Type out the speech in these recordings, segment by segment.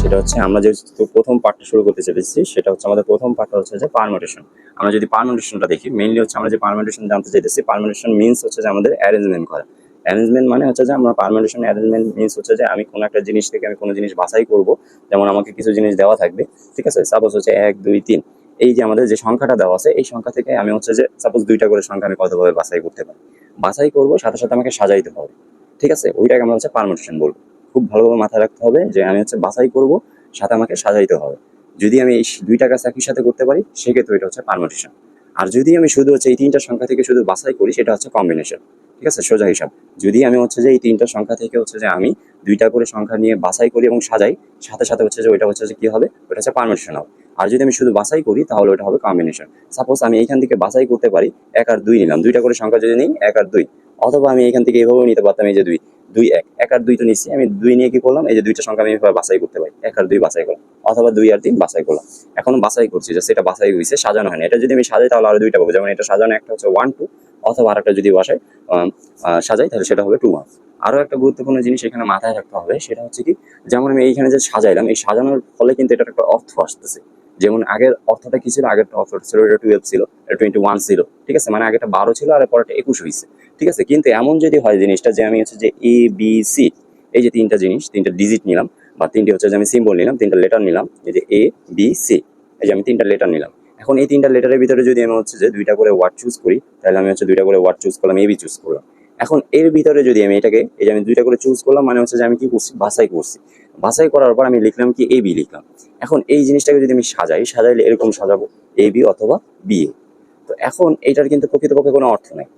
সেটা হচ্ছে আমরা যে প্রথম পার্টটা শুরু করতে চলেছি, সেটা হচ্ছে আমাদের প্রথম পার্টটা হচ্ছে যে পারমিটেশন আমরা যদি পারমিটেশনটা দেখি মেইনলি হচ্ছে আমরা যে পারমিটেশন জানতে চাইতেছি পারমিটেশন মিনস হচ্ছে যে আমাদের অ্যারেঞ্জমেন্ট করা। অ্যারেঞ্জমেন্ট মানে হচ্ছে যে আমরা পারমিটেশন অ্যারেঞ্জমেন্ট মিনস হচ্ছে যে আমি কোনো একটা জিনিস থেকে আমি কোনো জিনিস বাছাই করব, যেমন আমাকে কিছু জিনিস দেওয়া থাকবে, ঠিক আছে? সাপোজ হচ্ছে এক, দুই, তিন। এই যে আমাদের যে সংখ্যাটা দেওয়া আছে, এই সংখ্যা থেকে আমি হচ্ছে যে সাপোজ দুইটা করে সংখ্যা আমি কতভাবে বাছাই করতে পারি? বাছাই করব, সাথে সাথে আমাকে সাজাইতে হবে, ঠিক আছে? ওইটাকে আমরা হচ্ছে পারমিটেশন বলব। খুব ভালোভাবে মাথায় রাখতে হবে যে আমি হচ্ছে বাছাই করব, সাথে আমাকে সাজাইতে হবে। যদি আমি এই দুইটা কাজ একই সাথে করতে পারি, সেক্ষেত্রে এটা হচ্ছে পারমিটেশন আর যদি আমি শুধু হচ্ছে এই তিনটা সংখ্যা থেকে শুধু বাছাই করি, সেটা হচ্ছে কম্বিনেশন ঠিক আছে? সোজা হিসাব। যদি আমি হচ্ছে যে এই তিনটা সংখ্যা থেকে হচ্ছে যে আমি দুইটা করে সংখ্যা নিয়ে বাছাই করি এবং সাজাই, সাথে সাথে হচ্ছে যে ওইটা হচ্ছে যে কি হবে? ওটা হচ্ছে পারমিটেশন হবে। আর যদি আমি শুধু বাছাই করি, তাহলে ওটা হবে কম্বিনেশন সাপোজ আমি এইখান থেকে বাছাই করতে পারি, এক আর দুই নিলাম। দুইটা করে সংখ্যা যদি নিই, এক আর দুই। অথবা আমি এখান থেকে এভাবেও নিতে পারতাম এই যে দুই। দুই, এক। এক আর দুই তো নিচ্ছি। আমি দুই নিয়ে কি করলাম? এই যে দুইটা সংখ্যা আমি বাছাই করতে পারি। এক আর দুই বাছাই করলাম। অথবা দুই আর তিন বাছাই করলাম। এখন বাছাই করছি যে সেটা বাছাই হয়েছে, সাজানো হয় না এটা যদি আমি সাজাই, তাহলে আরও দুইটা পাবো। যেমন এটা সাজানো, একটা হচ্ছে ওয়ান টু অথবা আরেকটা যদি বাসায় সাজাই, তাহলে সেটা হবে টু ওয়ান আরও একটা গুরুত্বপূর্ণ জিনিস এখানে মাথায় রাখতে হবে, সেটা হচ্ছে কি, যেমন আমি এইখানে যে সাজাইলাম, এই সাজানোর ফলে কিন্তু এটার একটা অর্থ আসতেছে। যেমন আগের অর্থটা কি ছিল? আগের অর্থটা ছিল এটা টুয়েলভ ছিল, এটা টোয়েন্টি ওয়ান ছিল, ঠিক আছে? মানে আগেটা বারো ছিল আর পরেরটা একুশ হয়েছে ঠিক আছে? কিন্তু এমন যদি হয় জিনিসটা যে আমি হচ্ছে যে এ বি সি এই যে তিনটা জিনিস, তিনটা ডিজিট নিলাম বা তিনটি হচ্ছে যে আমি সিম্বল নিলাম, তিনটা লেটার নিলাম, এই যে এ বি সি এই যে আমি তিনটা লেটার নিলাম। এখন এই তিনটা লেটারের ভিতরে যদি আমি হচ্ছে যে দুইটা করে ওয়ার্ড চুজ করি, তাহলে আমি হচ্ছে দুইটা করে ওয়ার্ড চুজ করলাম এ বি চুজ করলাম। এখন এর ভিতরে যদি আমি এটাকে, এই যে আমি দুইটা করে চুজ করলাম মানে হচ্ছে যে আমি কি করছি? বাছাই করছি। বাছাই করার পর আমি লিখলাম কি এ বি লিখলাম। এখন এই জিনিসটাকে যদি আমি সাজাই, সাজাইলে এরকম সাজাবো এ বি অথবা বি এ তো এখন এটার কিন্তু প্রকৃতপক্ষে কোনো অর্থ নেই।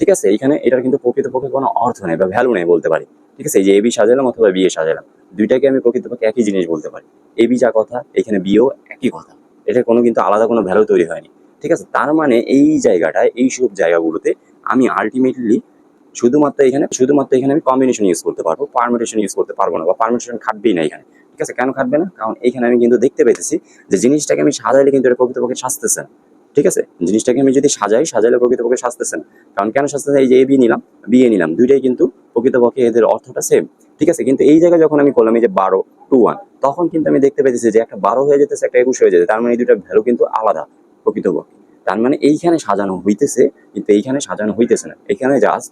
ঠিক আছে? এখানে এটার কিন্তু প্রকৃতপক্ষে কোনো অর্থ নেই বা ভ্যালু নেই বলতে পারি। ঠিক আছে? যে এ বি সাজালাম অথবা বি এ সাজালাম। দুইটাকে আমি প্রকৃতপক্ষে একই জিনিস বলতে পারি। এ বি যা কথা, এখানে বিও একই কথা। এটা কোনো কিন্তু আলাদা কোনো ভ্যালু তৈরি হয়নি। ঠিক আছে? তার মানে এই জায়গাটায়, এই সব জায়গাগুলোতে আমি আলটিমেটলি শুধুমাত্র এখানে শুধুমাত্র এখানে আমি কম্বিনেশন ইউজ করতে পারব পারমিটেশন ইউজ করতে পারব না বা পারমিটেশন খাটবেই না এখানে, ঠিক আছে? কেন খাটবে না? কারণ এখানে আমি কিন্তু দেখতে পেতেছি যে জিনিসটাকে আমি সাজাইলে কিন্তু এটা প্রকৃতপক্ষে সাজতেছে না, ঠিক আছে? জিনিসটাকে আমি যদি সাজাই, সাজাইলে প্রকৃতপক্ষে সাজতেছে না। কারণ কেন সাজতেছে? এই যে এ বি নিলাম বি এ নিলাম, দুইটাই কিন্তু প্রকৃতপক্ষে এদের অর্থটা সেম ঠিক আছে? কিন্তু এই জায়গায় যখন আমি করলাম, এই যে বারো টু ওয়ান তখন কিন্তু আমি দেখতে পেতেছি যে একটা বারো হয়ে যেতেছে, একটা একুশ হয়ে যেতে তার মানে এই দুটার ভ্যালু কিন্তু আলাদা প্রকৃতপক্ষে। তার মানে এইখানে সাজানো হইতেছে, কিন্তু এইখানে সাজানো হইতেছে না। এখানে জাস্ট